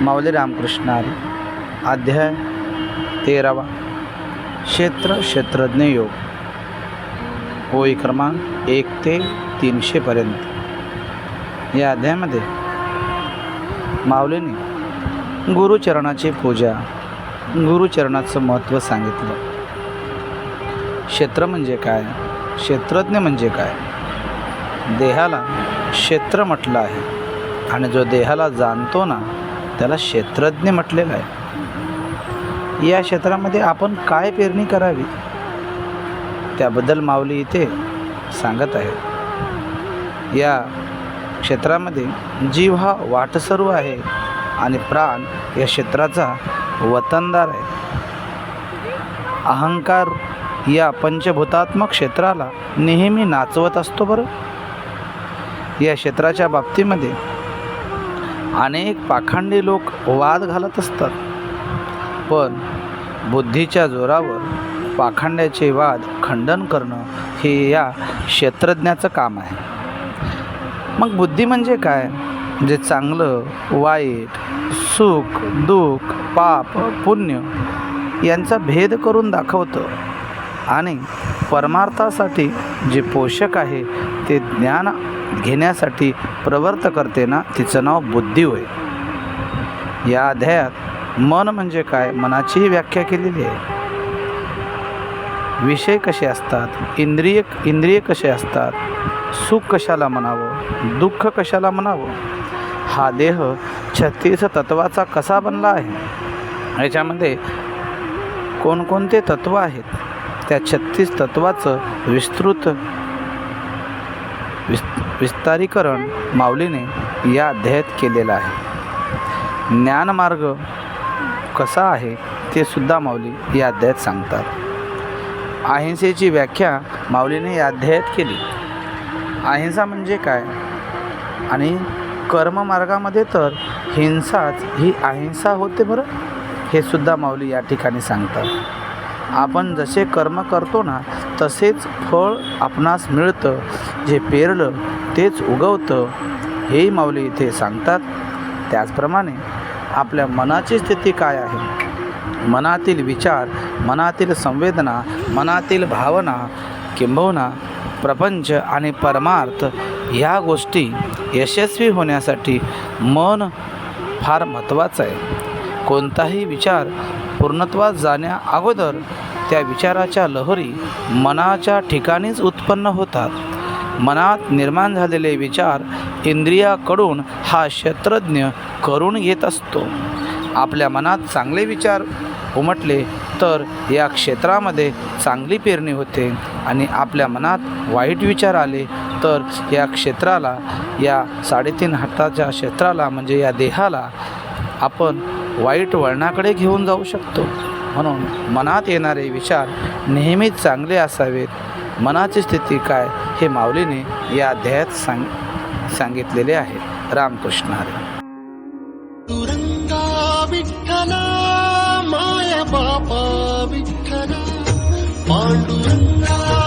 माऊली रामकृष्ण अध्याय तेरावा. क्षेत्र क्षेत्रज्ञ योग. ओळी क्रमांक एक ते तीनशेपर्यंत या अध्यायामध्ये माऊलीने गुरुचरणाची पूजा गुरुचरणाचं महत्त्व सांगितलं. क्षेत्र म्हणजे काय? क्षेत्रज्ञ म्हणजे काय? देहाला क्षेत्र म्हटलं आहे. आणि जो देहाला जाणतो ना त्याला क्षेत्रज्ञ म्हटलेलं आहे. या क्षेत्रामध्ये आपण काय पेरणी करावी? त्याबद्दल माऊली इथे सांगत आहे या क्षेत्रामध्ये जीव हा वाटसरू आहे आणि प्राण या क्षेत्राचा वतनदार आहे. अहंकार या पंचभूतात्मक क्षेत्राला नेहमी नाचवत असतो बरं? या क्षेत्राच्या बाबतीमध्ये अनेक पाखंडी लोक वाद घालत असतात. पण बुद्धीच्या जोरावर पाखंड्याचे वाद खंडन करणं हे या क्षेत्रज्ञाचं काम आहे. मग बुद्धी म्हणजे काय? जे चांगलं वाईट सुख दुःख पाप पुण्य यांचा भेद करून दाखवतं. आणि परमार्थासाठी जे पोषक आहे ते ज्ञान घेण्यासाठी प्रवर्त करते ना तिचं नाव बुद्धी होय. या अध्यायात मन म्हणजे काय मनाचीही व्याख्या केलेली आहे. विषय कसे असतात इंद्रिय इंद्रिय कसे असतात सुख कशाला म्हणावं दुःख कशाला म्हणावं हा देह छत्तीस तत्वाचा कसा बनला आहे? याच्यामध्ये कोणकोणते तत्व आहेत? त्या छत्तीस तत्वाचं विस्तृत विस् विस्तारीकरण माऊलीने या अध्यायात केलेलं आहे. ज्ञानमार्ग कसा आहे ते सुद्धा माऊली या अध्यायात सांगतात. अहिंसेची व्याख्या माऊलीने या अध्यायात केली. अहिंसा म्हणजे काय? आणि कर्ममार्गामध्ये तर हिंसाच ही अहिंसा होते बरं? हे सुद्धा माऊली या ठिकाणी सांगतात. आपण जसे कर्म करतो ना तसेच फळ आपणास मिळतं. जे पेरलं तेच उगवतं. हेही माऊली इथे सांगतात. त्याचप्रमाणे आपल्या मनाची स्थिती काय आहे? मनातील विचार मनातील संवेदना मनातील भावना किंबहुना प्रपंच आणि परमार्थ ह्या गोष्टी यशस्वी होण्यासाठी मन फार महत्त्वाचं आहे. कोणताही विचार पूर्णत्वात जाण्या अगोदर त्या विचाराच्या लहरी मनाच्या ठिकाणीच उत्पन्न होतात. मनात निर्माण झालेले विचार इंद्रियाकडून हा क्षेत्रज्ञ करून घेत असतो. आपल्या मनात चांगले विचार उमटले तर या क्षेत्रामध्ये चांगली पेरणी होते आणि आपल्या मनात वाईट विचार आले तर या क्षेत्राला या साडेतीन हाताच्या क्षेत्राला म्हणजे या देहाला आपण वाईट वळणाकडे घेऊन जाऊ शकतो. म्हणून मनात येणारे विचार नेहमीच चांगले असावेत. मनाची स्थिती काय हे माऊलीने या अध्यायात सांग सांगितलेले आहे. रामकृष्ण हरे. विठ्ठला माया बापा विठ्ठला पांडुरंगा